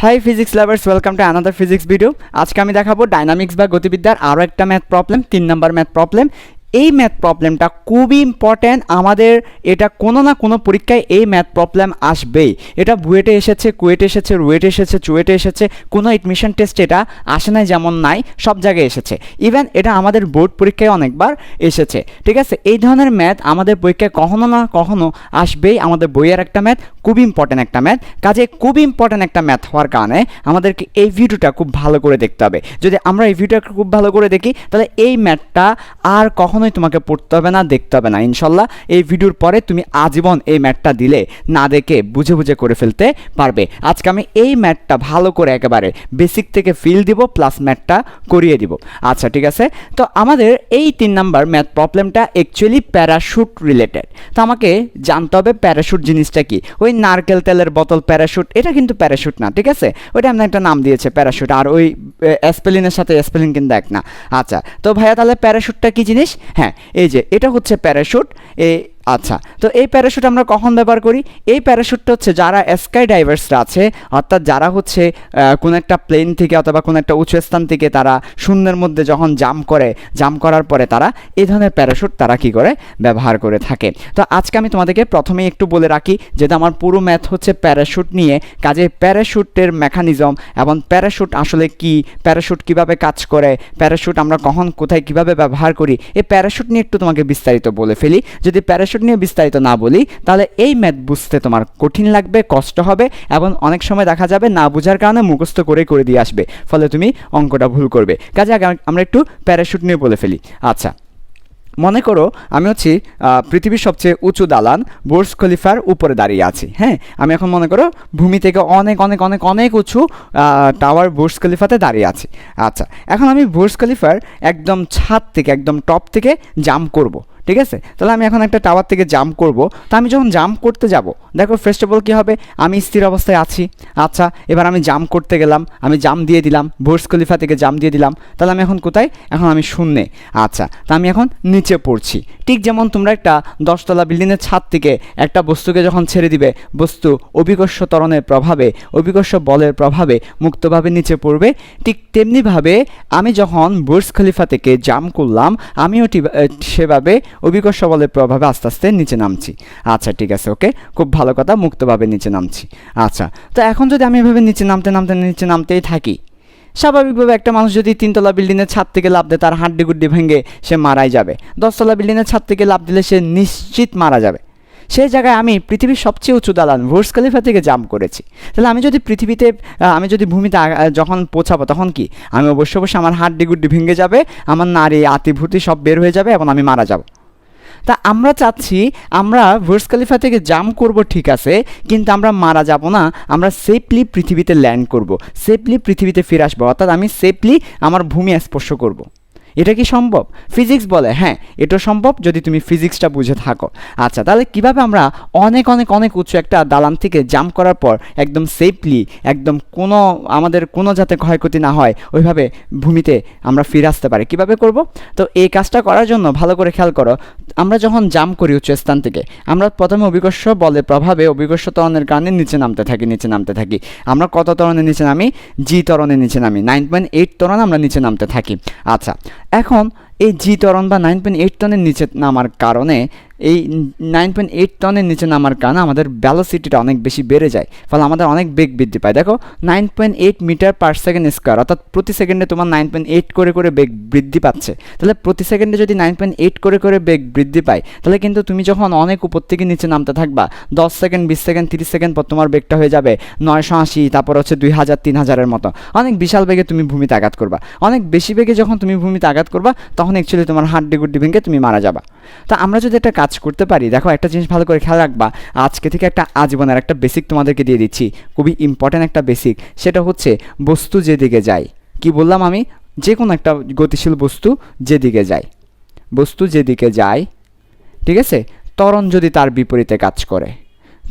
Hi physics lovers welcome to another physics video আজকে আমি দেখাবো ডাইনামিক্স বা গতিবিদ্যার আরও একটা ম্যাথ প্রবলেম তিন নম্বর ম্যাথ প্রবলেম এই ম্যাথ প্রবলেমটা খুবই ইম্পর্ট্যান্ট আমাদের এটা কোনো না কোনো পরীক্ষায় এই ম্যাথ প্রবলেম আসবেই। এটা বুয়েটে এসেছে, কুয়েটে এসেছে, রুয়েটে এসেছে, চুয়েটে এসেছে, কোনো এডমিশন টেস্ট এটা আসে নাই, যেমন নাই, সব জায়গায় এসেছে। ইভেন এটা আমাদের বোর্ড পরীক্ষায় অনেকবার এসেছে। ঠিক আছে? এই ধরনের ম্যাথ আমাদের পরীক্ষায় কখনো না কখনো আসবেই। আমাদের বইয়ের একটা ম্যাথ খুব ইম্পর্ট্যান্ট একটা ম্যাথ কাজে খুব ইম্পর্ট্যান্ট একটা ম্যাথ হওয়ার কারণে আমাদেরকে এই ভিডিওটা খুব ভালো করে দেখতে হবে। যদি আমরা এই ভিডিওটা খুব ভালো করে দেখি, তাহলে এই ম্যাথটা আর কখনোই তোমাকে পড়তে হবে না, দেখতে হবে না। ইনশাল্লাহ এই ভিডিওর পরে তুমি আজীবন এই ম্যাথটা দিলে না দেখে বুঝে বুঝে করে ফেলতে পারবে। আজকে আমি এই ম্যাটটা ভালো করে একেবারে বেসিক থেকে ফিল দিব প্লাস ম্যাটটা করিয়ে দিব। আচ্ছা ঠিক আছে? তো আমাদের এই তিন নাম্বার ম্যাথ প্রবলেমটা অ্যাকচুয়ালি প্যারাশুট রিলেটেড তো আমাকে জানতে হবে প্যারাশুট জিনিসটা কি? ওই নারকেল তেলের বোতল প্যারাশুট এটা কিন্তু প্যারাশুট না, ঠিক আছে? ওইটা আমরা একটা নাম দিয়েছে প্যারাশুট আর ওই অ্যাসপেলিনের সাথে অ্যাসপেলিন কিন্তু এক না। আচ্ছা তো ভাইয়া তাহলে প্যারাশুটটা কি জিনিস? হ্যাঁ এই যে এটা হচ্ছে প্যারাশুট আচ্ছা তো এই প্যারাশুট আমরা কখন ব্যবহার করি? এই প্যারাশুটটা হচ্ছে যারা স্কাই ডাইভার্সরা আছে, অর্থাৎ যারা হচ্ছে কোনো একটা প্লেন থেকে অথবা কোনো একটা উঁচু স্থান থেকে তারা শূন্যের মধ্যে যখন জাম করে জাম করার পরে তারা এই ধরনের প্যারাশুট তারা কি করে? ব্যবহার করে থাকে। তো আজকে আমি তোমাদেরকে প্রথমেই একটু বলে রাখি যেটা আমার পুরো ম্যাথ হচ্ছে প্যারাশুট নিয়ে, কাজে প্যারাশুটের মেকানিজম এবং প্যারাশুট আসলে কি প্যারাশুট কীভাবে কাজ করে প্যারাশুট আমরা কখন, কোথায় কীভাবে ব্যবহার করি, এই প্যারাশুট নিয়ে একটু তোমাকে বিস্তারিত বলে ফেলি। যদি প্যারাশুট নিয়ে বিস্তারিত না বলি, তাহলে এই ম্যাথ বুঝতে তোমার কঠিন লাগবে, কষ্ট হবে এবং অনেক সময় দেখা যাবে না বোঝার কারণে মুখস্থ করে করে দিয়ে আসবে, ফলে তুমি অঙ্কটা ভুল করবে। কাজে আগে আমরা একটু প্যারাশুট নিয়ে বলে ফেলি। আচ্ছা মনে করো আমি হচ্ছি পৃথিবীর সবচেয়ে উঁচু দালান বোর্স খলিফার উপরে দাঁড়িয়ে আছি হ্যাঁ? আমি এখন মনে করো ভূমি থেকে অনেক অনেক অনেক অনেক উঁচু টাওয়ার বোর্স খলিফাতে দাঁড়িয়ে আছি। আচ্ছা এখন আমি বোর্স খলিফার একদম ছাদ থেকে, একদম টপ থেকে জাম্প করব। ঠিক আছে? তাহলে আমি এখন একটা টাওয়ার থেকে জাম্প করব। তো আমি যখন জাম্প করতে যাব, দেখো ফার্স্ট অফ অল কী হবে? আমি স্থির অবস্থায় আছি। আচ্ছা এবার আমি জাম্প করতে গেলাম। আমি জাম্প দিয়ে দিলাম বোর্স খলিফা থেকে জাম্প দিয়ে দিলাম। তাহলে আমি এখন কোথায়? এখন আমি শূন্যে। আচ্ছা তা আমি এখন নিচে পড়ছি। ঠিক যেমন তোমরা একটা দশতলা বিল্ডিংয়ের ছাদ থেকে একটা বস্তুকে যখন ছেড়ে দিবে, বস্তু অভিকর্ষ ত্বরণের প্রভাবে, অভিকর্ষ বলের প্রভাবে মুক্তভাবে নিচে পড়বে। ঠিক তেমনিভাবে আমি যখন বুর্জ খলিফা থেকে জাম্প করলাম, আমিও সেভাবে অভিকর্ষ বলের প্রভাবে আস্তে আস্তে নিচে নামছি। আচ্ছা ঠিক আছে, ওকে? খুব ভালো কথা, মুক্তভাবে নিচে নামছি। আচ্ছা তো এখন যদি আমি এভাবে নিচে নামতে নামতে, নিচে নামতেই থাকি, স্বাভাবিকভাবে একটা মানুষ যদি তিনতলা বিল্ডিংয়ের ছাদ থেকে লাভ দেয়, তার হাড্ডি গুড্ডি ভেঙে সে মারাই যাবে। দশতলা বিল্ডিংয়ের ছাদ থেকে লাভ দিলে সে নিশ্চিত মারা যাবে। সেই জায়গায় আমি পৃথিবীর সবচেয়ে উঁচু দালান ভোর্স খালিফা থেকে জাম্প করেছি। তাহলে আমি যদি পৃথিবীতে আমি যদি ভূমিতে যখন পৌঁছাবো, তখন কি? আমি অবশ্য অবশ্যই আমার হাড্ডি গুড্ডি ভেঙে যাবে, আমার নারী আতিভূতি সব বের হয়ে যাবে এবং আমি মারা যাব। তা আমরা চাচ্ছি আমরা বুর্জ খালিফা থেকে জাম্প করব, ঠিক আছে, কিন্তু আমরা মারা যাব না, আমরা সেফলি পৃথিবীতে ল্যান্ড করব সেফলি পৃথিবীতে ফিরে আসব, অর্থাৎ আমি সেফলি আমার ভূমি স্পর্শ করব। এটা কি সম্ভব? ফিজিক্স বলে হ্যাঁ এটা সম্ভব যদি তুমি ফিজিক্সটা বুঝে থাকো। আচ্ছা তাহলে কীভাবে আমরা অনেক অনেক অনেক উঁচু একটা দালান থেকে জাম্প করার পর একদম সেফলি একদম কোনো, আমাদের কোনো যাতে ক্ষয়ক্ষতি না হয়, ওইভাবে ভূমিতে আমরা ফিরে আসতে পারি? কীভাবে করব? তো এই কাজটা করার জন্য ভালো করে খেয়াল করো, আমরা যখন জাম্প করি উচ্চ স্থান থেকে, আমরা প্রথমে অভিকর্ষ বলের প্রভাবে অভিকর্ষ ত্বরণের কারণে নিচে নামতে থাকি, নিচে নামতে থাকি। আমরা কত ত্বরণের নিচে নামি? জি ত্বরণের নিচে নামি। নাইন পয়েন্ট এইট ত্বরণ আমরা নিচে নামতে থাকি। আচ্ছা এখন এই জি ত্বরণ বা নাইন পয়েন্ট এইট টনের নিচে নামার কারণে এই নাইন পয়েন্ট এইট টনের নিচে নামার কারণে আমাদের ভ্যালোসিটিটা অনেক বেশি বেড়ে যায়, ফলে আমাদের অনেক বেগ বৃদ্ধি পায়। দেখো nine point eight metre per second square অর্থাৎ প্রতি সেকেন্ডে তোমার নাইন পয়েন্ট এইট করে করে বেগ বৃদ্ধি পাচ্ছে। তাহলে প্রতি সেকেন্ডে যদি নাইন পয়েন্ট এইট করে করে বেগ বৃদ্ধি পায়, তাহলে কিন্তু তুমি যখন অনেক উপর থেকে নিচে নামতে থাকবা, দশ সেকেন্ড বিশ সেকেন্ড তিরিশ সেকেন্ড পর তোমার বেগটা হয়ে যাবে নয়শো আশি, তারপর হচ্ছে দুই হাজার, তিন হাজারের মতো। অনেক বিশাল বেগে তুমি ভূমিতে আঘাত করবা। অনেক বেশি বেগে যখন তুমি ভূমিতে আঘাত করবা, তখন অ্যাকচুয়ালি তোমার হাড্ডি গুড্ডি ভেঙে তুমি মারা যাবা। তা আমরা যদি একটা কাজ করতে পারি। দেখো, একটা জিনিস ভালো করে খেয়াল রাখবা। আজকে থেকে একটা আজীবনের একটা বেসিক তোমাদেরকে দিয়ে দিচ্ছি। খুবই ইম্পর্ট্যান্ট একটা বেসিক সেটা হচ্ছে বস্তু যেদিকে যায়। কি বললাম আমি? যে কোনো একটা গতিশীল বস্তু যেদিকে যায়। বস্তু যেদিকে যায়, ঠিক আছে? ত্বরণ যদি তার বিপরীতে কাজ করে,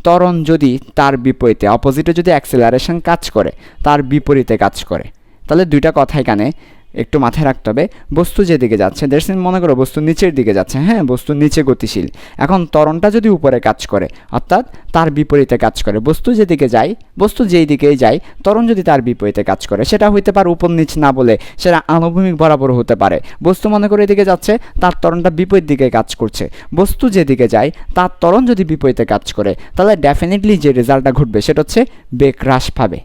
ত্বরণ যদি তার বিপরীতে অপোজিটে যদি অ্যাক্সেলারেশন কাজ করে, তার বিপরীতে কাজ করে। তাহলে দুইটা কথা এখানে। একটু মাথায় রাখতে হবে। বস্তু যেদিকে যাচ্ছে দ্যাটস মিন মনে করো বস্তু নিচের দিকে যাচ্ছে হ্যাঁ বস্তু নিচে গতিশীল। এখন তরণটা যদি উপরে কাজ করে, অর্থাৎ তার বিপরীতে কাজ করে, বস্তু যেদিকে যায়, বস্তু যেই দিকেই যায় তরণ যদি তার বিপরীতে কাজ করে, সেটা হইতে পারে উপর নিচ না বলে, সেটা আনুভূমিক বরাবর হতে পারে। বস্তু মনে করে এদিকে যাচ্ছে, তার তরণটা বিপরীত দিকে কাজ করছে। বস্তু যেদিকে যায়, তার তরণ যদি বিপরীতে কাজ করে, তাহলে ডেফিনেটলি যে রেজাল্টটা ঘটবে, সেটা হচ্ছে বেগ হ্রাস পাবে।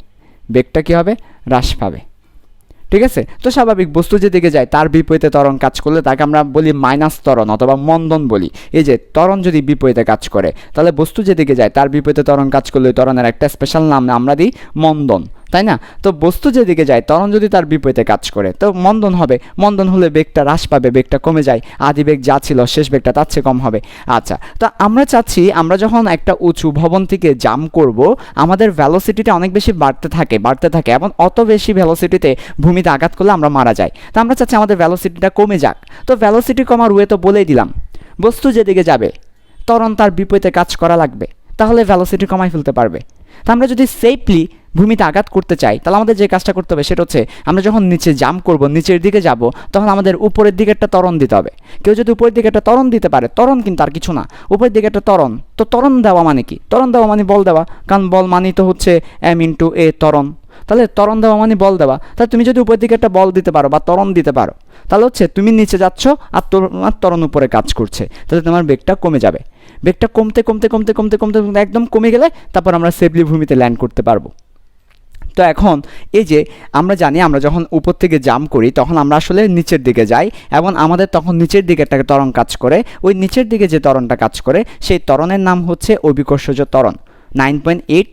বেগটা কী হবে? হ্রাস পাবে। ঠিক আছে? তো স্বাভাবিক বস্তু যেদিকে যায়, তার বিপরীতে ত্বরণ কাজ করলে তাকে আমরা বলি মাইনাস ত্বরণ অথবা মন্দন বলি। এই যে, ত্বরণ যদি বিপরীতে কাজ করে, তাহলে বস্তু যেদিকে যায়, তার বিপরীতে ত্বরণ কাজ করলে ত্বরণের একটা স্পেশাল নাম আমরা দিই মন্দন। তাই না? তো বস্তু যেদিকে যায় তরণ যদি তার বিপরীতে কাজ করে, তো মন্দন হবে। মন্দন হলে বেগটা হ্রাস পাবে, বেগটা কমে যায়। আদি বেগ যা ছিল, শেষ বেগটা তার চেয়ে কম হবে। আচ্ছা তো আমরা চাচ্ছি, আমরা যখন একটা উঁচু ভবন থেকে জাম করব, আমাদের ভ্যালোসিটিটা অনেক বেশি বাড়তে থাকে বাড়তে থাকে। এবং অত বেশি ভ্যালোসিটিতে ভূমিতে আঘাত করলে আমরা মারা যাই। তো আমরা চাচ্ছি আমাদের ভ্যালোসিটিটা কমে যাক। তো ভ্যালোসিটি কমার ওয়ে তো বলেই দিলাম। বস্তু যেদিকে যাবে তরণ তার বিপরীতে কাজ করা লাগবে। তাহলে ভ্যালোসিটি কমাই ফেলতে পারবে। তা আমরা যদি সেফলি ভূমিতে আঘাত করতে চাই, তাহলে আমাদের যে কাজটা করতে হবে সেটা হচ্ছে আমরা যখন নিচে জাম্প করব, নিচের দিকে যাব, তখন আমাদের উপরের দিকে একটা তরণ দিতে হবে। কেউ যদি উপরের দিকে একটা তরণ দিতে পারে তরণ কিন্তু আর কিছু না। উপরের দিকে একটা তরণ তো তরণ দেওয়া মানে কি? তরণ দেওয়া মানে বল দেওয়া। কারণ বল মানে তো হচ্ছে এম ইন্টু এ তরণ তাহলে তরণ দেওয়া মানে বল দেওয়া। তাহলে তুমি যদি উপরের দিকে একটা বল দিতে পারো বা তরণ দিতে পারো, তাহলে হচ্ছে তুমি নিচে যাচ্ছ আর তোমার তরণ উপরে কাজ করছে। তাহলে তোমার বেগটা কমে যাবে। বেগটা কমতে কমতে কমতে কমতে কমতে একদম কমে গেলে তারপর আমরা সেফলি ভূমিতে ল্যান্ড করতে পারব। তো এখন এই যে আমরা জানি আমরা যখন উপর থেকে জাম করি, তখন আমরা আসলে নিচের দিকে যাই এবং আমাদের তখন নিচের দিকে একটা ত্বরণ কাজ করে। ওই নিচের দিকে যে ত্বরণটা কাজ করে, সেই ত্বরণের নাম হচ্ছে অভিকর্ষজ ত্বরণ। Nine point eight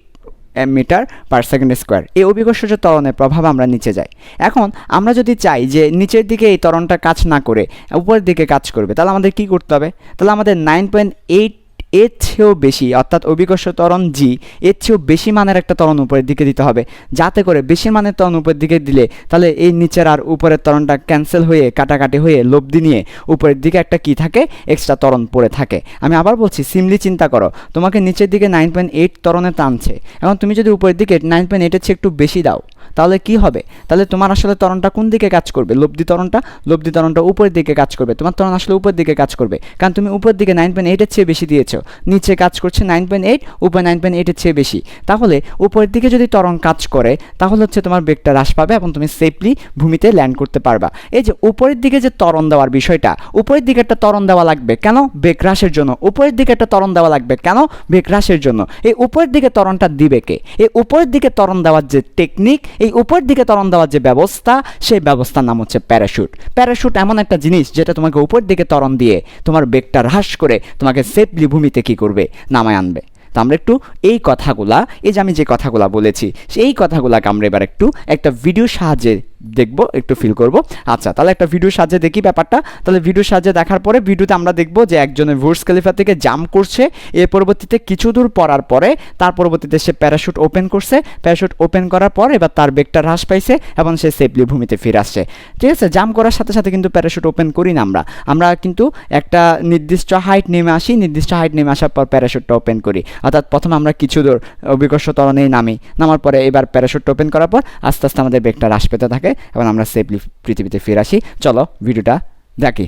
metre per second square. এই অভিকর্ষজ ত্বরণের প্রভাব আমরা নিচে যাই। এখন আমরা যদি চাই যে নিচের দিকে এই ত্বরণটা কাজ না করে, উপরের দিকে কাজ করবে, তাহলে আমাদের কি করতে হবে? তাহলে আমাদের নাইন পয়েন্ট এইট এর চেয়েও বেশি, অর্থাৎ অভিকর্ষ ত্বরণ জি এর চেয়েও বেশি মানের একটা ত্বরণ উপরের দিকে দিতে হবে। যাতে করে বেশি মানের ত্বরণ উপরের দিকে দিলে তাহলে এই নিচের আর উপরের ত্বরণটা ক্যান্সেল হয়ে, কাটাকাটি হয়ে, লব্ধি নিয়ে উপরের দিকে একটা কি থাকে? এক্সট্রা ত্বরণ পড়ে থাকে। আমি আবার বলছি সিমলি চিন্তা করো, তোমাকে নিচের দিকে নাইন পয়েন্ট এইট ত্বরণে টানছে। এখন তুমি যদি উপরের দিকে নাইন পয়েন্ট এইটের চেয়ে একটু বেশি দাও তাহলে কি হবে? তাহলে তোমার আসলে তরণটা কোন দিকে কাজ করবে? লব্ধি তরণটা লব্ধি তরণটা উপরের দিকে কাজ করবে। তোমার তরণ আসলে উপরের দিকে কাজ করবে। কারণ তুমি উপরের দিকে নাইন পয়েন্ট এইটের চেয়ে বেশি দিয়েছ। নিচে কাজ করছে নাইন পয়েন্ট এইট উপরে নাইন পয়েন্ট এইটের চেয়ে বেশি। তাহলে উপরের দিকে যদি তরণ কাজ করে, তাহলে হচ্ছে তোমার বেগটা হ্রাস পাবে এবং তুমি সেফলি ভূমিতে ল্যান্ড করতে পারবা। এই যে উপরের দিকে যে তরণ দেওয়ার বিষয়টা, উপরের দিকে একটা তরণ দেওয়া লাগবে কেন? বেগ হ্রাসের জন্য। উপরের দিকে একটা তরণ দেওয়া লাগবে কেন? বেগ হ্রাসের জন্য। এই উপরের দিকে তরণটা দিবে কে? এই উপরের দিকে তরণ দেওয়ার যে টেকনিক এই উপর দিকে তরণ দেওয়ার যে ব্যবস্থা, সেই ব্যবস্থার নাম হচ্ছে প্যারাশুট প্যারাশুট এমন একটা জিনিস যেটা তোমাকে উপর দিকে তরণ দিয়ে তোমার বেগটা হ্রাস করে তোমাকে সেফলি ভূমিতে কী করবে? নামায় আনবে। তো আমরা একটু এই কথাগুলা, এই যে আমি যে কথাগুলা বলেছি, সেই কথাগুলাকে আমরা এবার একটু একটা ভিডিও সাহায্যে দেখব, একটু ফিল করব। আচ্ছা তাহলে একটা ভিডিও সাহায্যে দেখি ব্যাপারটা। তাহলে ভিডিও সাহায্যে দেখার পরে ভিডিওতে আমরা দেখব যে একজনের ভুর্স ক্যালিফা থেকে জাম্প করছে। এর পরবর্তীতে কিছু দূর পড়ার পরে, তার পরবর্তীতে সে প্যারাশুট ওপেন করছে। প্যারাশুট ওপেন করার পর এবার তার বেগটা হ্রাস পাইছে এবং সে সেফলি ভূমিতে ফিরে আসছে। ঠিক আছে জাম্প করার সাথে সাথে কিন্তু প্যারাশুট ওপেন করি না আমরা। আমরা কিন্তু একটা নির্দিষ্ট হাইট নেমে আসি। নির্দিষ্ট হাইট নেমে আসার পর প্যারাশুটটা ওপেন করি। অর্থাৎ প্রথমে আমরা কিছু দূর অভিকর্ষ তরণেই নামি। নামার পরে এবার প্যারাশুটটা ওপেন করার পর আস্তে আস্তে আমাদের বেগটা হ্রাস পেতে থাকে। এবং আমরা সেফলি পৃথিবীতে ফিরে আসি। চলো, ভিডিওটা দেখি।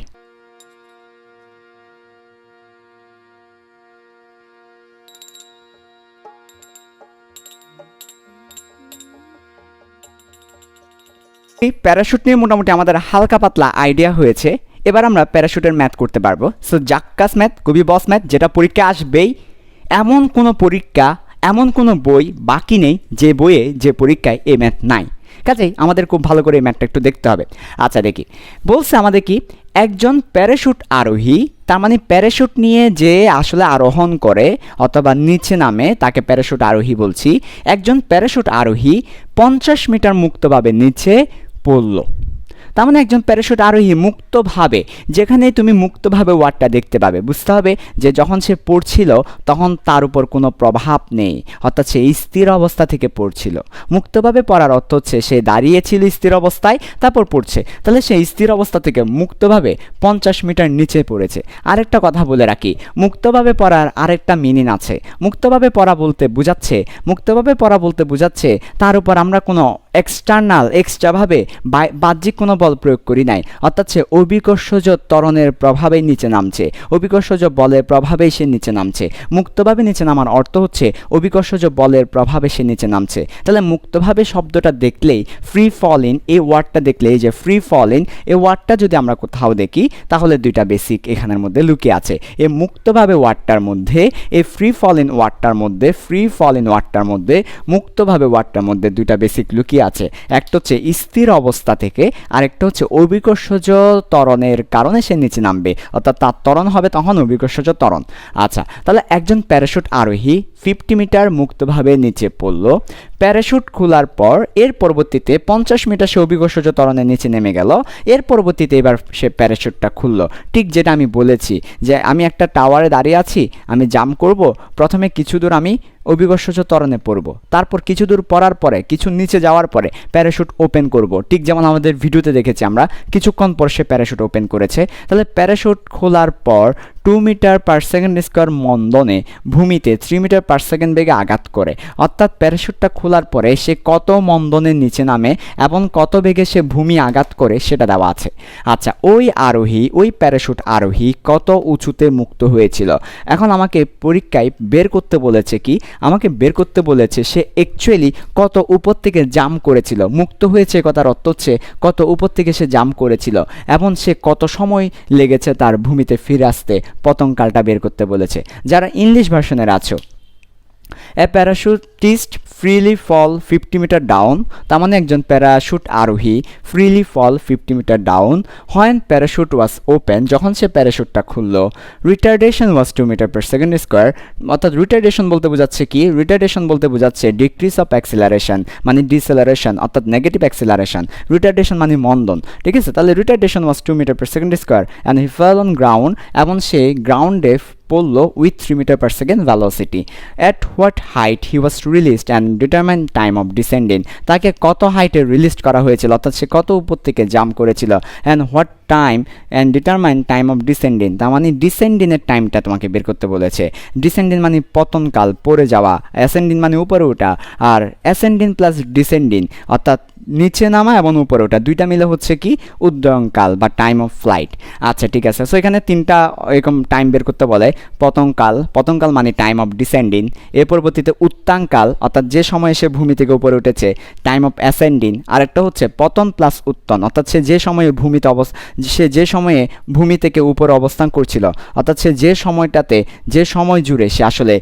এই প্যারাশুট নিয়ে মোটামুটি আমাদের হালকা পাতলা আইডিয়া হয়েছে। এবার আমরা প্যারাশুটের ম্যাথ করতে পারব। সো জাক্কাস ম্যাথ কবি বস ম্যাথ যেটা পরীক্ষা আসবেই, এমন কোনো পরীক্ষা, এমন কোনো বই বাকি নেই যে বইয়ে যে পরীক্ষায় এ ম্যাথ নাই। কাজেই আমাদের খুব ভালো করে এই ম্যাটটা একটু দেখতে হবে। আচ্ছা দেখি। বলছে আমাদের কি, একজন প্যারাশুট আরোহী, তার মানে প্যারাশুট নিয়ে যে আসলে আরোহণ করে অথবা নিচে নামে, তাকে প্যারাশুট আরোহী বলছি, একজন প্যারাশুট আরোহী পঞ্চাশ মিটার মুক্তভাবে নিচে পড়ল। তার মানে একজন প্যারাশুট আরোহী মুক্তভাবে যেখানে তুমি মুক্তভাবে ওয়ার্ডটা দেখতে পাবে, বুঝতে হবে যে যখন সে পড়ছিল, তখন তার উপর কোনো প্রভাব নেই, অর্থাৎ সে স্থির অবস্থা থেকে পড়ছিল। মুক্তভাবে পড়ার অর্থ হচ্ছে সে দাঁড়িয়েছিল স্থির অবস্থায়, তারপর পড়ছে। তাহলে সে স্থির অবস্থা থেকে মুক্তভাবে পঞ্চাশ মিটার নিচে পড়েছে। আরেকটা কথা বলে রাখি, মুক্তভাবে পড়ার আরেকটা মিনিং আছে। মুক্তভাবে পড়া বলতে বোঝাচ্ছে, মুক্তভাবে পড়া বলতে বোঝাচ্ছে, তার উপর আমরা কোনো এক্সটার্নাল এক্সট্রাভাবে বাহ্যিক কোনো বল প্রয়োগ করি নাই। অর্থাৎ সে অভিকর্ষজ ত্বরণের প্রভাবেই নিচে নামছে। অভিকর্ষজ বলের প্রভাবেই সে নিচে নামছে। মুক্তভাবে নিচে নামার অর্থ হচ্ছে অভিকর্ষজ বলের প্রভাবে সে নিচে নামছে। তাহলে মুক্তভাবে শব্দটা দেখলেই ফ্রি ফল ইন এই ওয়ার্ডটা দেখলে এই যে ফ্রি ফল ইন এই ওয়ার্ডটা যদি আমরা কোথাও দেখি, তাহলে দুইটা বেসিক এখানের মধ্যে লুকিয়ে আছে। এই মুক্তভাবে ওয়ার্ডটার মধ্যে, এই ফ্রি ফল ইন ওয়ার্ডটার মধ্যে ফ্রি ফল ইন ওয়ার্ডটার মধ্যে, মুক্তভাবে ওয়ার্ডটার মধ্যে দুইটা বেসিক লুকিয়ে আছে। একটা হচ্ছে স্থির অবস্থা থেকে আরেকটা হচ্ছে অভিকর্ষজ ত্বরণের কারণে সে নিচে নামবে। অর্থাৎ তার ত্বরণ হবে তখন অভিকর্ষজ ত্বরণ। আচ্ছা তাহলে একজন প্যারাশুট আরোহী ফিফটি মিটার মুক্তভাবে নিচে পড়ল। প্যারাশুট খোলার পর এর পরবর্তীতে পঞ্চাশ মিটার সে অভিকর্ষজ ত্বরণের নিচে নেমে গেল। এর পরবর্তীতে এবার সে প্যারাশুটটা খুললো। ঠিক যেটা আমি বলেছি যে আমি একটা টাওয়ারে দাঁড়িয়ে আছি, আমি জাম্প করব। প্রথমে কিছু দূর আমি অভিকর্ষজ ত্বরণে পড়ব। তারপর কিছু দূর পড়ার পরে, কিছু নিচে যাওয়ার পরে প্যারাশুট ওপেন করব। ঠিক যেমন আমাদের ভিডিওতে দেখেছি আমরা, কিছুক্ষণ পর সে প্যারাশুট ওপেন করেছে। তাহলে প্যারাশুট খোলার পর two metre per second square মন্দনে ভূমিতে থ্রি মিটার পার সেকেন্ড বেগে আঘাত করে। অর্থাৎ প্যারাশুটটা খোলার পরে সে কত মন্দনের নিচে নামে এবং কত বেগে সে ভূমি আঘাত করে সেটা দেওয়া আছে। আচ্ছা ওই আরোহী, ওই প্যারাশুট আরোহী কত উঁচুতে মুক্ত হয়েছিল? এখন আমাকে পরীক্ষায় বের করতে বলেছে কি? আমাকে বের করতে বলেছে সে অ্যাকচুয়ালি কত উপর থেকে জাম করেছিল। মুক্ত হয়েছে কথার অর্থ হচ্ছে কত উপর থেকে সে জাম করেছিল এবং সে কত সময় লেগেছে তার ভূমিতে ফিরে আসতে? পতঙ্কালটা বের করতে বলেছে। যারা ইংলিশ ভার্সনের আছো a parachutist freely fall fifty metre down তার মানে একজন প্যারাশুট আরোহী freely fall fifty metre down when parachute was open যখন সে প্যারাশুটটা খুললো। Retardation was two metre per second square অর্থাৎ রিটার্ডেশন বলতে বোঝাচ্ছে কি? রিটার্ডেশন বলতে বোঝাচ্ছে ডিক্রিজ অফ অ্যাক্সিলারেশন মানে ডিসেলারেশন অর্থাৎ নেগেটিভ অ্যাক্সিলারেশন রিটার্ডেশন মানে মন্দন, ঠিক আছে? তাহলে retardation was two metre per second square and he fell on ground এবং সে গ্রাউন্ডে পড়ল with three metre per second velocity at what height he was released and determine time of descending তাকে কত হাইটে রিলিজ করা হয়েছিল? অর্থাৎ সে কত উপর থেকে জাম্প করেছিল? And what time and determine time of descending তার মানে ডিসেন্ডিনের টাইমটা তোমাকে বের করতে বলেছে। ডিসেন্ডিং মানে পতনকাল পড়ে যাওয়া। অ্যাসেন্ডিন মানে উপরে ওঠা। আর অ্যাসেন্ডিন প্লাস ডিসেন্ডিন অর্থাৎ নিচে নামা এবং উপরে ওঠা। দুইটা মিলে হচ্ছে কি? উদ্যয়নকাল বা টাইম অফ ফ্লাইট আচ্ছা ঠিক আছে। সো এখানে তিনটা এরকম টাইম বের করতে বলে। পতনকাল পতনকাল মানে টাইম অফ ডিসেন্ডিং এর পরবর্তীতে উত্তাঙ্কাল অর্থাৎ যে সময় সে ভূমি থেকে উপরে উঠেছে টাইম অফ অ্যাসেন্ডিং আরেকটা হচ্ছে পতন প্লাস উত্তন। অর্থাৎ সে যে সময়ে ভূমিতে অবস সে যে সময়ে ভূমি থেকে উপরে অবস্থান করছিল, অর্থাৎ সে যে সময়টাতে, যে সময় জুড়ে সে আসলে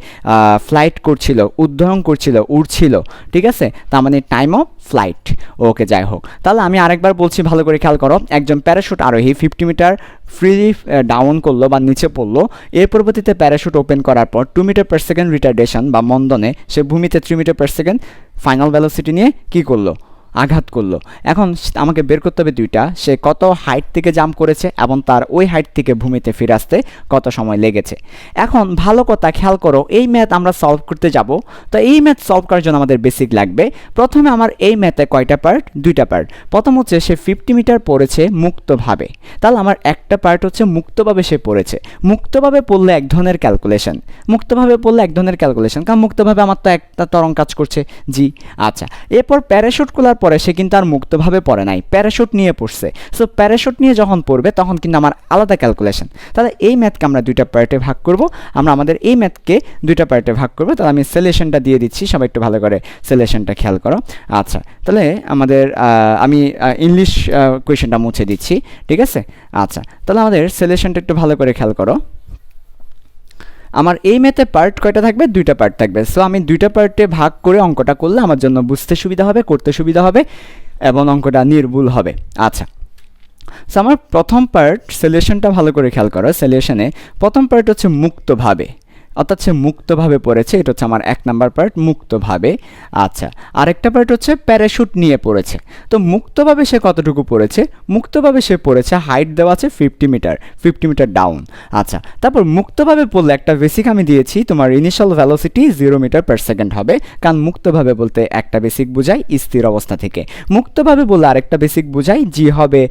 ফ্লাইট করছিল উদ্ধয়ন করছিল, উড়ছিল, ঠিক আছে? তার মানে টাইম অফ ফ্লাইট ওকে যাই হোক। তাহলে আমি আরেকবার বলছি, ভালো করে খেয়াল করো, একজন প্যারাশুট আরোহী ফিফটি মিটার ফ্রিলি ডাউন করল বা নিচে পড়ল, এর পরবর্তীতে প্যারাশুট ওপেন করার পর two metre per second retardation বা মন্দনে সে ভূমিতে three metre per second final velocity নিয়ে কী করল? আঘাত করল। এখন আমাকে বের করতে হবে দুইটা। সে কত হাইট থেকে জাম্প করেছে এবং তার ওই হাইট থেকে ভূমিতে ফিরে আসতে কত সময় লেগেছে। এখন ভালো কথা খেয়াল করো, এই ম্যাথ আমরা সলভ করতে যাব। তো এই ম্যাথ সলভ করার জন্য আমাদের বেসিক লাগবে। প্রথমে আমার এই ম্যাথে কয়টা পার্ট দুইটা পার্ট প্রথম হচ্ছে সে ফিফটি মিটার পড়েছে মুক্তভাবে। তাহলে আমার একটা পার্ট হচ্ছে মুক্তভাবে সে পড়েছে। মুক্তভাবে পড়লে এক ধরনের ক্যালকুলেশন মুক্তভাবে পড়লে এক ধরনের ক্যালকুলেশন কারণ মুক্তভাবে আমার তো একটা তরং কাজ করছে। জি আচ্ছা। এরপর প্যারাশুট খোলার পরে সে কিন্তু আর মুক্তভাবে পড়ে নাই। প্যারাশুট নিয়ে পড়ছে। সো প্যারাশুট নিয়ে যখন পড়বে, তখন কিন্তু আমার আলাদা ক্যালকুলেশন তাহলে এই ম্যাথকে আমরা দুইটা পার্টে ভাগ করব। আমরা আমাদের এই ম্যাথকে দুইটা পার্টে ভাগ করব। তাহলে আমি সলিউশনটা দিয়ে দিচ্ছি। সবাই একটু ভালো করে সলিউশনটা খেয়াল করো। আচ্ছা তাহলে আমাদের আমি ইংলিশ কোয়েশনটা মুছে দিচ্ছি। ঠিক আছে? আচ্ছা তাহলে আমাদের সলিউশনটা একটু ভালো করে খেয়াল করো। আমার এই ম্যাথে পার্ট কয়টা থাকবে? দুইটা পার্ট থাকবে। সো আমি দুইটা পার্টে ভাগ করে অঙ্কটা করলে আমার জন্য বুঝতে সুবিধা হবে, করতে সুবিধা হবে এবং অঙ্কটা নির্ভুল হবে। আচ্ছা। সো আমার প্রথম পার্ট সলিউশনটা ভালো করে খেয়াল করো। সলিউশনে প্রথম পার্ট হচ্ছে মুক্তভাবে। অর্থাৎ সে মুক্তভাবে পড়েছে, এটা হচ্ছে আমার এক নাম্বার পার্ট মুক্তভাবে। আচ্ছা আরেকটা পার্ট হচ্ছে প্যারাশুট নিয়ে পড়েছে। তো মুক্তভাবে সে কতটুকু পড়েছে? মুক্তভাবে সে পড়েছে হাইট দেওয়া আছে fifty metre fifty metre down আচ্ছা তারপর মুক্তভাবে পড়লে একটা বেসিক আমি দিয়েছি, তোমার initial velocity zero metre per second হবে। কারণ মুক্তভাবে বলতে একটা বেসিক বোঝাই স্থির অবস্থা থেকে। মুক্তভাবে বললে আরেকটা বেসিক বোঝাই জি হবে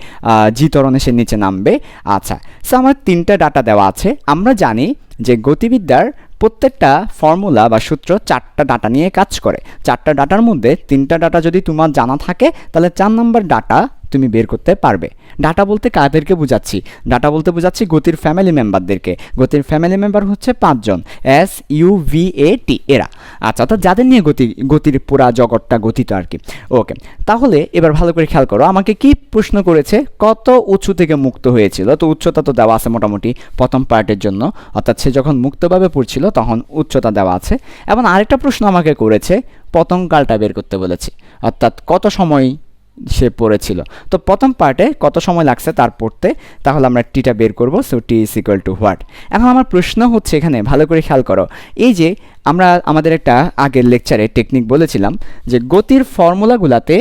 জি তরণে সে নিচে নামবে। আচ্ছা সো আমার তিনটা ডাটা দেওয়া আছে। আমরা জানি যে গতিবিদ্যার প্রত্যেকটা ফর্মুলা বা সূত্র চারটা ডাটা নিয়ে কাজ করে। চারটা ডাটার মধ্যে তিনটা ডাটা যদি তোমার জানা থাকে, তাহলে চার নম্বর ডাটা তুমি বের করতে পারবে। ডাটা বলতে কাদেরকে বোঝাচ্ছি? ডাটা বলতে বোঝাচ্ছি গতির ফ্যামিলি মেম্বারদেরকে গতির ফ্যামিলি মেম্বার হচ্ছে পাঁচজন। S U V A T এরা। আচ্ছা অর্থাৎ যাদের নিয়ে গতি, গতির পুরা জগৎটা গঠিত আর কি ওকে তাহলে এবার ভালো করে খেয়াল করো। আমাকে কি প্রশ্ন করেছে? কত উঁচু থেকে মুক্ত হয়েছিল? তো উচ্চতা তো দেওয়া আছে মোটামুটি প্রথম পার্টের জন্য। অর্থাৎ সে যখন মুক্তভাবে পড়ছিল, তখন উচ্চতা দেওয়া আছে। এবং আরেকটা প্রশ্ন আমাকে করেছে পতঙ্গকালটা বের করতে বলেছে। অর্থাৎ কত সময় সে পড়েছিল। তো প্রথম পার্টে কত সময় লাগছে তার পড়তে, তাহলে আমরা টিটা বের করব so T is equal to what এখন আমার প্রশ্ন হচ্ছে এখানে, ভালো করে খেয়াল করো। এই যে আমরা আমাদের একটা আগের লেকচারে টেকনিক বলেছিলাম, যে গতির ফর্মুলাগুলাতে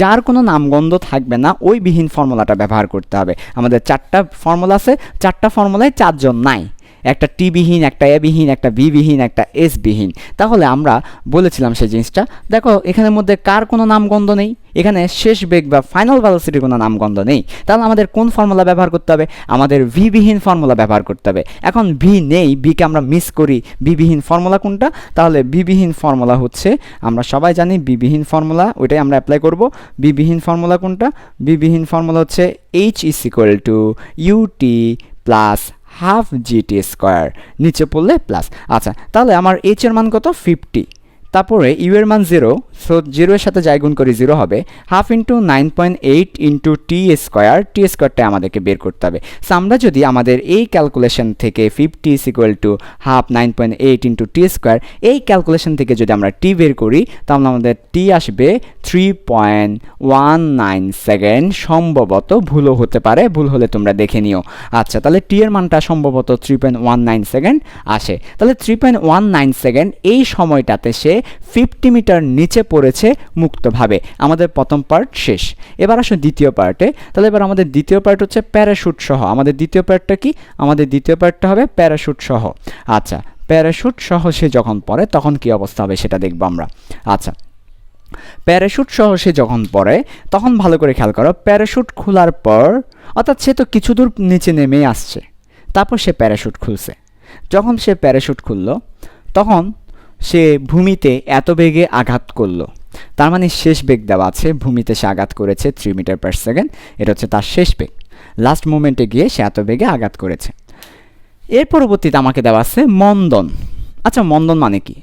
যার কোনো নামগন্ধ থাকবে না, ওই বিহীন ফর্মুলাটা ব্যবহার করতে হবে। আমাদের চারটা ফর্মুলা আছে, চারটা ফর্মুলায় চারজন নাই। একটা টি বিহীন, একটা এবিহীন একটা বি বিহীন, একটা এস বিহীন। তাহলে আমরা বলেছিলাম সেই জিনিসটা। দেখো, এখানের মধ্যে কার কোনো নামগন্ধ নেই? এখানে শেষ বেগ বা ফাইনাল ভ্যালোসিটির কোনো নামগন্ধ নেই। তাহলে আমাদের কোন ফর্মুলা ব্যবহার করতে হবে? আমাদের ভি বিহীন ফর্মুলা ব্যবহার করতে হবে। এখন ভি নেই বিকে আমরা মিস করি। বি বিহীন ফর্মুলা কোনটা? তাহলে বি বিহীন ফর্মুলা হচ্ছে, আমরা সবাই জানি বি বিহীন ফর্মুলা ওইটাই আমরা অ্যাপ্লাই করব। বি বিহীন ফর্মুলা কোনটা? বি বিহীন ফর্মুলা হচ্ছে H is equal to U T plus half G T square নিচে পড়লে প্লাস আচ্ছা তাহলে আমার এইচের মান কত? ফিফটি তারপরে ইউ এর মান জিরো সো জিরো এর সাথে যাই গুণ করি জিরো হবে half into nine point eight into T square T স্কোয়ারটা আমাদেরকে বের করতে হবে। সো আমরা যদি আমাদের এই ক্যালকুলেশন থেকে fifty is equal to half nine point eight into T square এই ক্যালকুলেশন থেকে যদি আমরা টি বের করি, তাহলে আমাদের টি আসবে three point one nine second সম্ভবত ভুলও হতে পারে, ভুল হলে তোমরা দেখে নিও। আচ্ছা তাহলে টি এর মানটা সম্ভবত three point one nine second আসে। তাহলে three point one nine second এই সময়টাতে সে ফিফটি মিটার নিচে পড়েছে মুক্তভাবে। আমাদের প্রথম পার্ট শেষ। এবার আসো দ্বিতীয় পার্টে তাহলে এবার আমাদের দ্বিতীয় পার্ট হচ্ছে প্যারাশুট সহ। আমাদের দ্বিতীয় পার্টটা কি? আমাদের দ্বিতীয় পার্টটা হবে প্যারাশুট সহ। আচ্ছা প্যারাশুট সহ সে যখন পড়ে, তখন কি অবস্থা হবে সেটা দেখব আমরা। আচ্ছা প্যারাশুট সহ সে যখন পড়ে, তখন ভালো করে খেয়াল করো প্যারাশুট খোলার পর, অর্থাৎ সে তো কিছু দূর নিচে নেমে আসছে। তারপর সে প্যারাশুট খুলছে। যখন সে প্যারাশুট খুললো, তখন সে ভূমিতে এত বেগে আঘাত করল। তার মানে শেষ বেগ দেওয়া আছে, ভূমিতে সে আঘাত করেছে থ্রি মিটার পার সেকেন্ড এটা হচ্ছে তার শেষ বেগ। লাস্ট মোমেন্টে গিয়ে সে এত বেগে আঘাত করেছে। এর পরবর্তীতে আমাকে দেওয়া আছে মন্দন। আচ্ছা মন্দন মানে কি?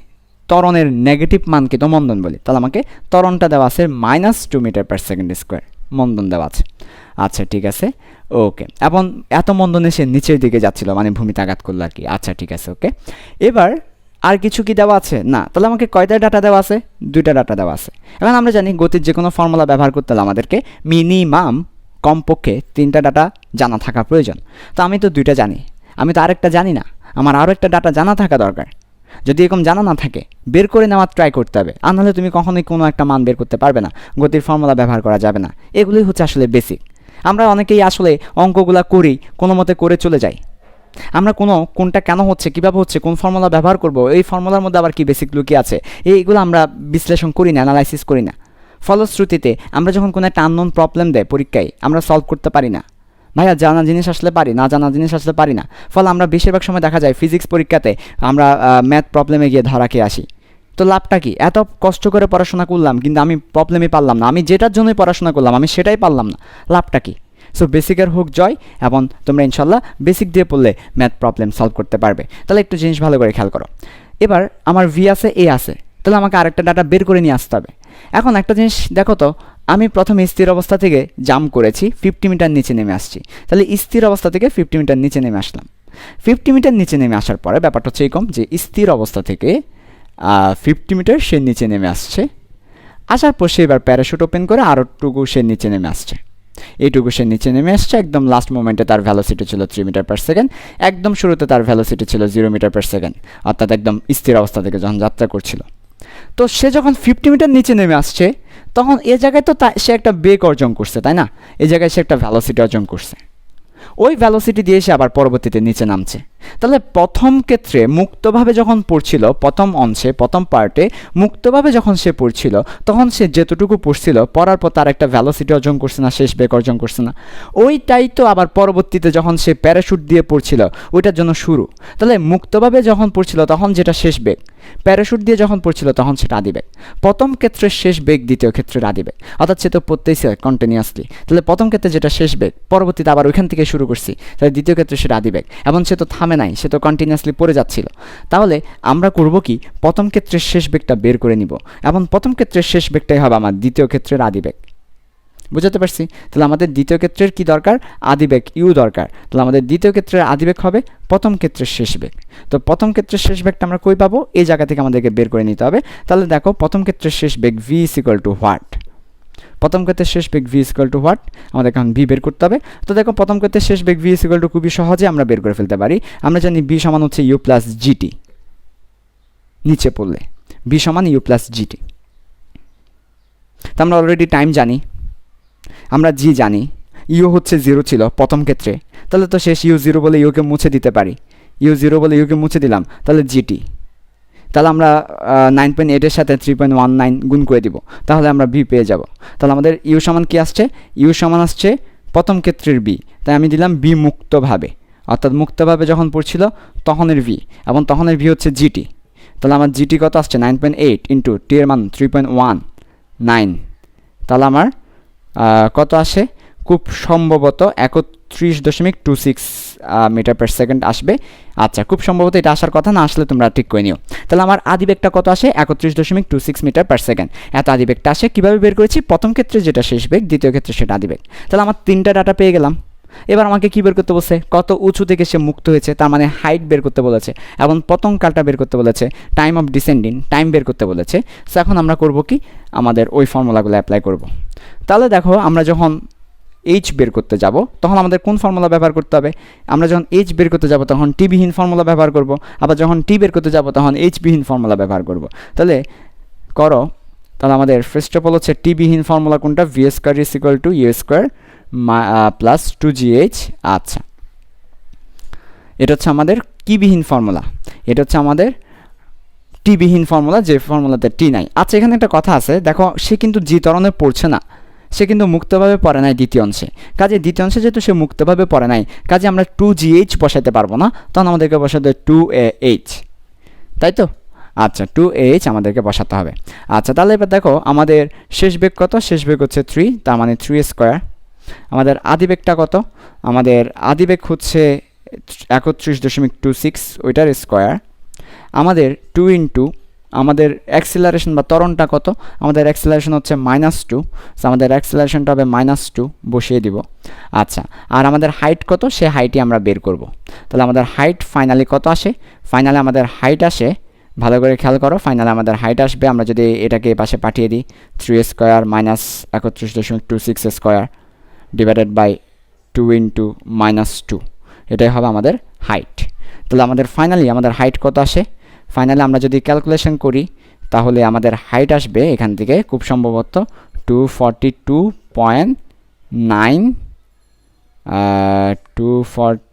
ত্বরণের নেগেটিভ মানকে তো মন্দন বলি। তাহলে আমাকে ত্বরণটা দেওয়া আছে minus two metre per second square মন্দন দেওয়া আছে। আচ্ছা ঠিক আছে। ওকে এবং এত মন্দনে সে নিচের দিকে যাচ্ছিল মানে ভূমিতে আঘাত করল আর কি। আচ্ছা ঠিক আছে ওকে এবার আর কিছু কি দেওয়া আছে? না। তাহলে আমাকে কয়টা ডাটা দেওয়া আছে? দুইটা ডাটা দেওয়া আছে। এখন আমরা জানি গতির যে কোনো ফর্মুলা ব্যবহার করতে হলে আমাদেরকে মিনিমাম কমপক্ষে তিনটা ডাটা জানা থাকা প্রয়োজন। তো আমি তো দুইটা জানি। আমি তো আরেকটা জানি না। আমার আরও একটা ডাটা জানা থাকা দরকার। যদি এরকম জানা না থাকে, বের করে নেওয়ার ট্রাই করতে হবে। আর নাহলে তুমি কখনোই কোনো একটা মান বের করতে পারবে না। গতির ফর্মুলা ব্যবহার করা যাবে না। এগুলোই হচ্ছে আসলে বেসিক আমরা অনেকেই আসলে অঙ্কগুলা করি, কোনো মতে করে চলে যাই। আমরা কোনো, কোনটা কেন হচ্ছে, কীভাবে হচ্ছে, কোন ফর্মুলা ব্যবহার করব, এই ফর্মুলার মধ্যে আবার কি বেসিক লুকিয়ে আছে, এইগুলো আমরা বিশ্লেষণ করি না অ্যানালাইসিস করি না। ফলশ্রুতিতে আমরা যখন কোনো একটা আননোন প্রবলেম দেয় পরীক্ষায়, আমরা সলভ করতে পারি না। ভাইয়া, জানা জিনিস আসলে পারি, না জানা জিনিস আসলে পারি না। ফলে আমরা বেশিরভাগ সময় দেখা যায় ফিজিক্স পরীক্ষাতে আমরা ম্যাথ প্রবলেমে গিয়ে ধরা খেয়ে আসি। তো লাভটা কি? এত কষ্ট করে পড়াশোনা করলাম, কিন্তু আমি প্রবলেমই পারলাম না। আমি যেটার জন্যই পড়াশোনা করলাম, আমি সেটাই পারলাম না। লাভটা কি? সো বেসিকের হোক জয় এবং তোমরা ইনশাল্লাহ বেসিক দিয়ে পড়লে ম্যাথ প্রবলেম সলভ করতে পারবে। তাহলে একটু জিনিস ভালো করে খেয়াল করো। এবার আমার ভি আছে এ আছে। তাহলে আমাকে আরেকটা ডাটা বের করে নিয়ে আসতে হবে। এখন একটা জিনিস দেখো তো, আমি প্রথমে স্থির অবস্থা থেকে জাম করেছি ফিফটি মিটার নিচে নেমে আসছি। তাহলে স্থির অবস্থা থেকে ফিফটি মিটার নিচে নেমে আসলাম। ফিফটি মিটার নিচে নেমে আসার পরে ব্যাপারটা হচ্ছে এরকম যে স্থির অবস্থা থেকে ফিফটি মিটার সে নিচে নেমে আসছে। আসার পর সে এবার প্যারাশুট ওপেন করে আরোটুকু সে নিচে নেমে আসছে। এইটুকু সে নিচে নেমে এসছে একদম লাস্ট মোমেন্টে তার ভ্যালোসিটি ছিল থ্রি মিটার পার সেকেন্ড একদম শুরুতে তার ভ্যালোসিটি ছিল জিরো মিটার পার সেকেন্ড অর্থাৎ একদম স্থির অবস্থা থেকে যখন যাত্রা করছিল। তো সে যখন ফিফটি মিটার নিচে নেমে আসছে, তখন এ জায়গায় তো সে একটা বেগ অর্জন করছে, তাই না? এ জায়গায় সে একটা ভ্যালোসিটি অর্জন করছে। ওই ভ্যালোসিটি দিয়ে সে আবার পরবর্তীতে নিচে নামছে। তাহলে প্রথম ক্ষেত্রে মুক্তভাবে যখন পড়ছিল, প্রথম অংশে, প্রথম পার্টে মুক্তভাবে যখন সে পড়ছিল, তখন সে যেতটুকু পড়ছিল, পড়ার পর তার একটা ভ্যালোসিটি অর্জন করছে না, শেষ বেগ অর্জন করছে না। ওইটাই তো আবার পরবর্তীতে যখন সে প্যারাশুট দিয়ে পড়ছিল, ওইটার জন্য শুরু। তাহলে মুক্তভাবে যখন পড়ছিল, তখন যেটা শেষ বেগ। প্যারাশুট দিয়ে যখন পড়ছিল তখন সেটা আদিবেগ প্রথম ক্ষেত্রে শেষ বেগ দ্বিতীয় ক্ষেত্রে আদিবেগ অর্থাৎ সে তো পড়তেইছে কন্টিনিউয়াসলি তাহলে প্রথম ক্ষেত্রে যেটা শেষ বেগ, পরবর্তীতে আবার ওইখান থেকে শুরু করছি, তাহলে দ্বিতীয় ক্ষেত্রে সেটা আদিবেগ এবং সে তো থামে নাই, সে তো কন্টিনিউয়াসলি পড়ে যাচ্ছিল। তাহলে আমরা করব কি, প্রথম ক্ষেত্রের শেষ বেগটা বের করে নিব। এবং প্রথম ক্ষেত্রের শেষ বেগটাই হবে আমার দ্বিতীয় ক্ষেত্রের আদিবেগ। বুঝতে পারছি? তাহলে আমাদের দ্বিতীয় ক্ষেত্রের কি দরকার? আদিবেগ, ইউ দরকার। তাহলে আমাদের দ্বিতীয় ক্ষেত্রের আদিবেগ হবে প্রথম ক্ষেত্রের শেষ বেগ। তো প্রথম ক্ষেত্রের শেষ বেগটা আমরা কই পাবো? এই জায়গা থেকে আমাদেরকে বের করে নিতে হবে। তাহলে দেখো, প্রথম ক্ষেত্রের শেষ বেগ V is equal to what প্রথম ক্ষেত্রের শেষ বেগ ভি ইকুয়াল টু হোয়াট আমাদের এখন ভি বের করতে হবে। তো দেখো, প্রথম ক্ষেত্রের শেষ বেগ ভি ইকুয়াল টু খুবই সহজে আমরা বের করে ফেলতে পারি। আমরা জানি বি সমান হচ্ছে ইউ প্লাস জিটি নিচে পড়লে। বি সমান ইউ প্লাস জিটি তো আমরা অলরেডি টাইম জানি। আমরা জি জানি। ইউ হচ্ছে জিরো ছিল প্রথম ক্ষেত্রে। তাহলে তো শেষ ইউ জিরো বলে ইউকে মুছে দিতে পারি। ইউ জিরো বলে ইউকে মুছে দিলাম, তাহলে জিটি তাহলে আমরা নাইন পয়েন্ট এইটের সাথে থ্রি পয়েন্ট ওয়ান নাইন গুণ করে দিব। তাহলে আমরা বি পেয়ে যাব। তাহলে আমাদের ইউ সমান কি আসছে? ইউ সমান আসছে প্রথম ক্ষেত্রের বি। তাই আমি দিলাম বি মুক্তভাবে। অর্থাৎ মুক্তভাবে যখন পড়ছিল তখনের ভি, এবং তখনের ভি হচ্ছে জিটি তাহলে আমার জিটি কত আসছে? Nine point eight into T এর মান থ্রি পয়েন্ট ওয়ান নাইন। তাহলে আমার কত আসে? খুব সম্ভবত একত্রিশ দশমিক two six metre per second আসবে। আচ্ছা খুব সম্ভবত এটা আসার কথা না আসলে তোমরা ঠিক করে নিও। তাহলে আমার আদিবেগটা কত আসে? একত্রিশ দশমিক two six metre per second এত আদিবেগটা আসে, কীভাবে বের করেছি? প্রথম ক্ষেত্রে যেটা শেষ বেগ, দ্বিতীয় ক্ষেত্রে সেটা আদিবেগ তাহলে আমার তিনটা ডাটা পেয়ে গেলাম। এবার আমাকে কী বের করতে বলছে? কত উঁচু থেকে সে মুক্ত হয়েছে, তার মানে হাইট বের করতে বলেছে, এবং পতন কালটা বের করতে বলেছে টাইম অফ ডিসেন্ডিং টাইম বের করতে বলেছে। সো এখন আমরা করব কি? আমাদের ওই ফর্মুলাগুলো অ্যাপ্লাই করব। তাহলে দেখো, আমরা যখন এইচ বের করতে যাব, তখন আমাদের কোন ফর্মুলা ব্যবহার করতে হবে? আমরা যখন এইচ বের করতে যাব, তখন টি বিহীন ফর্মুলা ব্যবহার করব। আবার যখন টি বের করতে যাব, তখন এইচ বিহীন ফর্মুলা ব্যবহার করব। তাহলে করো তাহলে আমাদের ফার্স্ট অফ অল হচ্ছে টি বিহীন ফর্মুলা কোনটা? V square is equal to U square plus two G H আচ্ছা। এটা হচ্ছে আমাদের কিবিহীন ফর্মুলা এটা হচ্ছে আমাদের টিবিহীন ফর্মুলা যে ফর্মুলাতে টি নাই। আচ্ছা এখানে একটা কথা আছে। দেখো, সে কিন্তু জি তরণে পড়ছে না। সে কিন্তু মুক্তভাবে পড়ে নাই দ্বিতীয় অংশে। কাজে দ্বিতীয় অংশে যেহেতু সে মুক্তভাবে পড়ে নাই, কাজে আমরা টু জি এইচ বসাতে পারব না। তখন আমাদেরকে বসাতে টু এ এইচ তাই তো? আচ্ছা টু এইচ আমাদেরকে বসাতে হবে। আচ্ছা তাহলে এবার দেখো, আমাদের শেষ বেগ কত? শেষ বেগ হচ্ছে থ্রি তার মানে থ্রি স্কোয়ার আমাদের আদিবেগটা কত? আমাদের আদিবেগ হচ্ছে একত্রিশ দশমিক টু সিক্স ওইটার স্কোয়ার আমাদের টু ইন্টু আমাদের অ্যাক্সিলারেশন বা ত্বরণটা কত? আমাদের অ্যাক্সিলারেশন হচ্ছে মাইনাস টু আমাদের অ্যাক্সিলারেশনটা হবে মাইনাস টু বসিয়ে দিব। আচ্ছা আর আমাদের হাইট কত? সে হাইটই আমরা বের করব। তাহলে আমাদের হাইট ফাইনালি কত আসে? ফাইনালি আমাদের হাইট আসে ভালো করে খেয়াল করো ফাইনালি আমাদের হাইট আসবে, আমরা যদি এটাকে পাশে পাঠিয়ে দিই থ্রি স্কোয়ার মাইনাস একত্রিশ দশমিক two six square divided by two into minus two এটাই হবে আমাদের হাইট তাহলে আমাদের ফাইনালি আমাদের হাইট কত আসে? ফাইনালি আমরা যদি ক্যালকুলেশন করি, তাহলে আমাদের হাইট আসবে এখান থেকে খুব সম্ভবত two forty two point nine two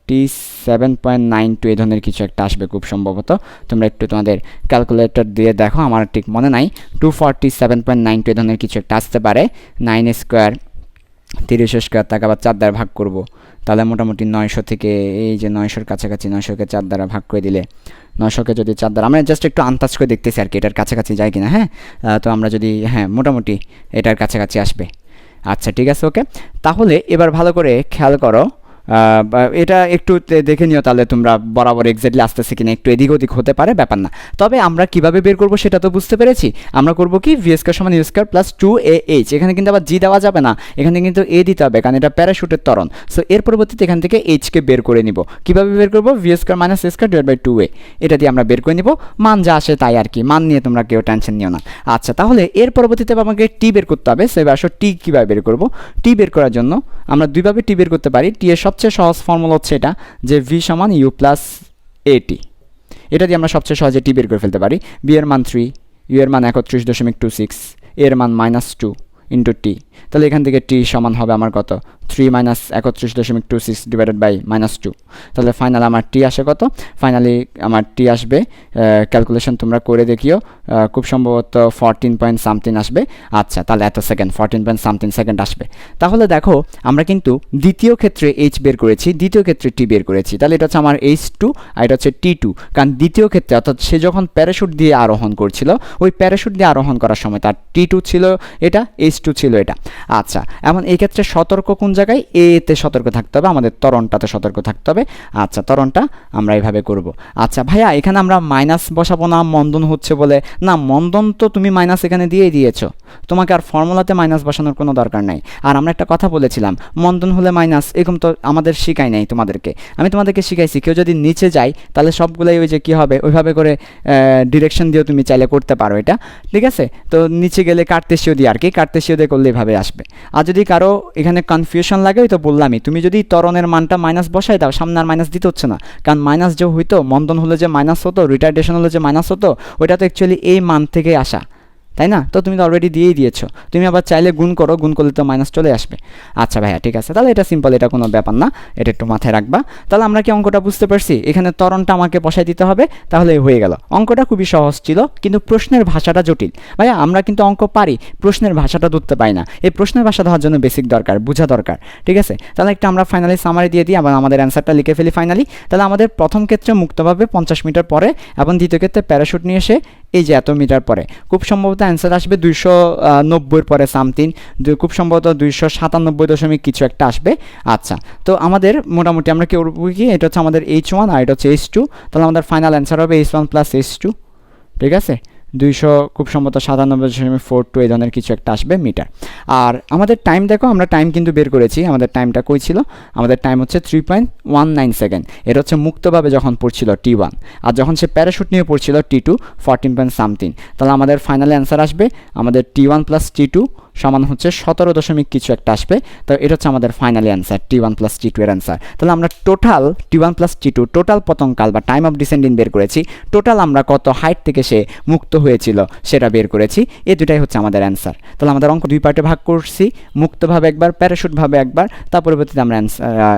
forty seven point nine two এই ধরনের কিছু একটা আসবে খুব সম্ভবত। তোমরা একটু তোমাদের ক্যালকুলেটর দিয়ে দেখো, আমার ঠিক মনে নাই। Two forty seven point nine two এই ধরনের কিছু একটা আসতে পারে। নাইন স্কোয়ার তিরিশ স্কোয়ার তাকে আবার চার দ্বারা ভাগ করব। তাহলে মোটামুটি নয়শো থেকে এই যে নয়শোর কাছাকাছি, নয়শোকে চার দ্বারা ভাগ করে দিলে নয়শোকে যদি চার দ্বারা, আমরা জাস্ট একটু আন্দাজ করে দেখতেছি আর কি, এটার কাছাকাছি যায় কিনা হ্যাঁ? তো আমরা যদি হ্যাঁ মোটামুটি এটার কাছাকাছি আসবে। আচ্ছা ঠিক আছে ওকে তাহলে এবার ভালো করে খেয়াল করো এটা একটু দেখে নিও তাহলে তোমরা বরাবর এক্স্যাক্টলি আসতেছে কিনা, একটু এদিক ওদিক হতে পারে, ব্যাপার না। তবে আমরা কীভাবে বের করব সেটা তো বুঝতে পেরেছি। আমরা করব কি ভি স্কোয়ার সমান U square plus two A H এখানে কিন্তু আবার জি দেওয়া যাবে না, এখানে কিন্তু এ দিতে হবে, কারণ এটা প্যারাশুটের তরণ সো এর পরবর্তীতে এখান থেকে এইচকে বের করে নিব। কীভাবে বের করব? V square minus A square divide by two A এটা দিয়ে আমরা বের করে নিব। মান যা আসে তাই আর কি, মান নিয়ে তোমরা কেউ টেনশন নিও না। আচ্ছা তাহলে এর পরবর্তীতে আমাকে টি বের করতে হবে। সো এবার আসো টি কীভাবে বের করব? টি বের করার জন্য আমরা দুইভাবে টি বের করতে পারি। টি এর সবচেয়ে সহজ ফর্মুলা হচ্ছে এটা, যে ভি সমান ইউ প্লাস এটি এটা দিয়ে আমরা সবচেয়ে সহজে টি বের করে ফেলতে পারি। বি এর মান থ্রি ইউ এর মান একত্রিশ দশমিক টু সিক্স এর মান মাইনাস টু ইন্টু টি তাহলে এখান থেকে টি সমান হবে আমার কত? থ্রি মাইনাস একত্রিশ দশমিক two six divided by minus two তাহলে ফাইনাল আমার টি আসে কত? ফাইনালি আমার টি আসবে ক্যালকুলেশন তোমরা করে দেখিও খুব সম্ভবত ফরটিন পয়েন্ট সামথিং আসবে। আচ্ছা তাহলে এত second fourteen point something second আসবে। তাহলে দেখো, আমরা কিন্তু দ্বিতীয় ক্ষেত্রে এইচ বের করেছি, দ্বিতীয় ক্ষেত্রে টি বের করেছি। তাহলে এটা হচ্ছে আমার এইচ টু আর এটা হচ্ছে টি টু কারণ দ্বিতীয় ক্ষেত্রে, অর্থাৎ সে যখন প্যারাশুট দিয়ে আরোহণ করছিল, ওই প্যারাশুট দিয়ে আরোহণ করার সময় তার টি টু ছিল এটা এইচ টু ছিল এটা। আচ্ছা এমন এই ক্ষেত্রে সতর্ক কোন জায়গায়? এতে সতর্ক থাকতে হবে, আমাদের তরণটাতে সতর্ক থাকতে হবে। আচ্ছা তরণটা আমরা এইভাবে করব। আচ্ছা ভাইয়া, এখানে আমরা মাইনাস বসাবো না, মন্দন হচ্ছে বলে? না, মন্দন তো তুমি মাইনাস এখানে দিয়ে দিয়েছ। তোমাকে আর ফর্মুলাতে মাইনাস বসানোর কোনো দরকার নাই। আর আমরা একটা কথা বলেছিলাম, মন্দন হলে মাইনাস, এরকম তো আমাদের শিখাই নাই তোমাদেরকে। আমি তোমাদেরকে শিখাইছি, কেউ যদি নিচে যায়, তাহলে সবগুলোই ওই যে কী হবে, ওইভাবে করে ডিরেকশন দিয়েও তুমি চাইলে করতে পারো এটা, ঠিক আছে? তো নিচে গেলে কার্তেশীয় দিয়ে আর কি, কার্তেশীয় দিয়ে করলে এভাবে আসবে। আর যদি কারও এখানে কনফিউশন লাগে, ওই তো বললামই, তুমি যদি ত্বরণের মানটা মাইনাস বসাই দাও, সামনে আর মাইনাস দিতে হচ্ছে না। কারণ মাইনাস যে হইতো, মন্দন হলে যে মাইনাস হতো রিটার্ডেশন হলে যে মাইনাস হতো, ওইটা তো অ্যাকচুয়ালি এই মান থেকে আসা। তাই না? তো তুমি তো অলরেডি দিয়েই দিয়েছ। তুমি আবার চাইলে গুণ করো, গুণ করলে তো মাইনাস চলে আসবে। আচ্ছা ভাইয়া, ঠিক আছে। তাহলে এটা সিম্পল এটা কোনো ব্যাপার না। এটা একটু মাথায় রাখবা। তাহলে আমরা কি অঙ্কটা বুঝতে পারছি? এখানে ত্বরণটা আমাকে বসাই দিতে হবে, তাহলে হয়ে গেল। অঙ্কটা খুবই সহজ ছিল, কিন্তু প্রশ্নের ভাষাটা জটিল। ভাইয়া, আমরা কিন্তু অঙ্ক পারি, প্রশ্নের ভাষাটা ধরতে পাই না। এই প্রশ্নের ভাষা ধরার জন্য বেসিক দরকার, বোঝা দরকার, ঠিক আছে? তাহলে একটা আমরা ফাইনালি সামারি দিয়ে দিই, আবার আমাদের অ্যান্সারটা লিখে ফেলি ফাইনালি তাহলে আমাদের প্রথম ক্ষেত্রে মুক্তভাবে পঞ্চাশ মিটার পরে, এবং দ্বিতীয় ক্ষেত্রে প্যারাশুট নিয়ে এসে এই যে এত মিটার পরে, খুব সম্ভবত অ্যান্সার আসবে দুইশো নব্বইয়ের পরে সামথিং খুব সম্ভবত দুইশো সাতানব্বই দশমিক কিছু একটা আসবে। আচ্ছা তো আমাদের মোটামুটি আমরা কি করব কি, এটা হচ্ছে আমাদের এইচ ওয়ান আর এটা হচ্ছে এইচ টু তাহলে আমাদের ফাইনাল অ্যান্সার হবে H one plus H two ঠিক আছে? দুইশো, খুব সম্ভবত সাতানব্বই দশমিক ফোর টু এই ধরনের কিছু একটা আসবে মিটার। আর আমাদের টাইম দেখো, আমরা টাইম কিন্তু বের করেছি, আমাদের টাইমটা কই ছিল? আমাদের টাইম হচ্ছে three point one nine second এটা হচ্ছে মুক্তভাবে যখন পড়ছিল টি ওয়ান আর যখন সে প্যারাশুট নিয়ে পড়ছিল T two fourteen point something তাহলে আমাদের ফাইনাল অ্যান্সার আসবে, আমাদের T one plus T two সমান হচ্ছে সতেরো দশমিক কিছু একটা আসবে। তো এটা হচ্ছে আমাদের finally answer T one plus T two এর অ্যান্সার তাহলে আমরা total T one plus T two total পতঙ্কাল বা টাইম অফ ডিসেন্ডিং বের করেছি। টোটাল আমরা কত হাইট থেকে সে মুক্ত হয়েছিল সেটা বের করেছি। এই দুটাই হচ্ছে আমাদের অ্যান্সার তাহলে আমাদের অঙ্ক দুই পার্টে ভাগ করছি। মুক্তভাবে একবার প্যারাশুটভাবে একবার, তার পরবর্তীতে আমরা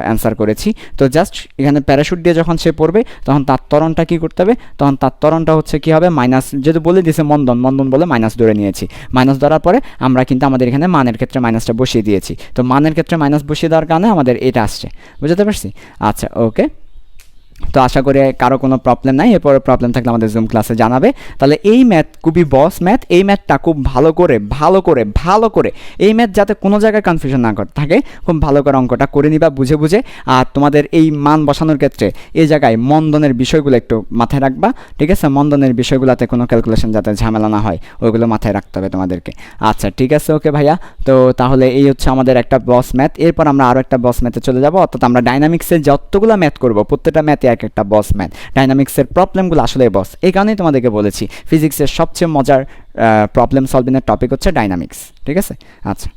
অ্যান্সার করেছি। তো জাস্ট এখানে প্যারাশুট দিয়ে যখন সে পড়বে, তখন তার তরণটা কী করতে হবে? তখন তার তরণটা হচ্ছে কী হবে? মাইনাস যেহেতু বলে দিয়েছে মন্দন মন্দন বলে মাইনাস ধরে নিয়েছি। মাইনাস ধরার পরে আমরা কিন্তু আমাদের এখানে মানের ক্ষেত্রে মাইনাসটা বসিয়ে দিয়েছি। তো মানের ক্ষেত্রে মাইনাস বসিয়ে দেওয়ার কারণে আমাদের এটা আসছে। বুঝতে পারছি? আচ্ছা ওকে তো আশা করি কারও কোনো প্রবলেম নাই, এরপরে প্রবলেম থাকলে আমাদের জুম ক্লাসে জানাবে। তাহলে এই ম্যাথ খুবই বস ম্যাথ এই ম্যাথটা খুব ভালো করে ভালো করে ভালো করে, এই ম্যাথ যাতে কোনো জায়গায় কনফিউশন না কর- থাকে, খুব ভালো করে অঙ্কটা করে নিবা বুঝে বুঝে। আর তোমাদের এই মান বসানোর ক্ষেত্রে এই জায়গায় মন্দনের বিষয়গুলো একটু মাথায় রাখবা, ঠিক আছে? মন্দনের বিষয়গুলোতে কোনো ক্যালকুলেশন যাতে ঝামেলা না হয়, ওইগুলো মাথায় রাখতে হবে তোমাদেরকে। আচ্ছা ঠিক আছে ওকে ভাইয়া। তো তাহলে এই হচ্ছে আমাদের একটা বস ম্যাথ এরপর আমরা আরও একটা বস ম্যাথে চলে যাব, অর্থাৎ আমরা ডাইনামিক্সের যতগুলো ম্যাথ করব, প্রত্যেকটা ম্যাথে এক একটা বস ম্যাথ ডাইনামিক্সের প্রবলেমগুলো আসলে বস এই কারণেই তোমাদেরকে বলেছি ফিজিক্সের সবচেয়ে মজার প্রবলেম সলভিংয়ের টপিক হচ্ছে ডাইনামিক্স ঠিক আছে? আচ্ছা।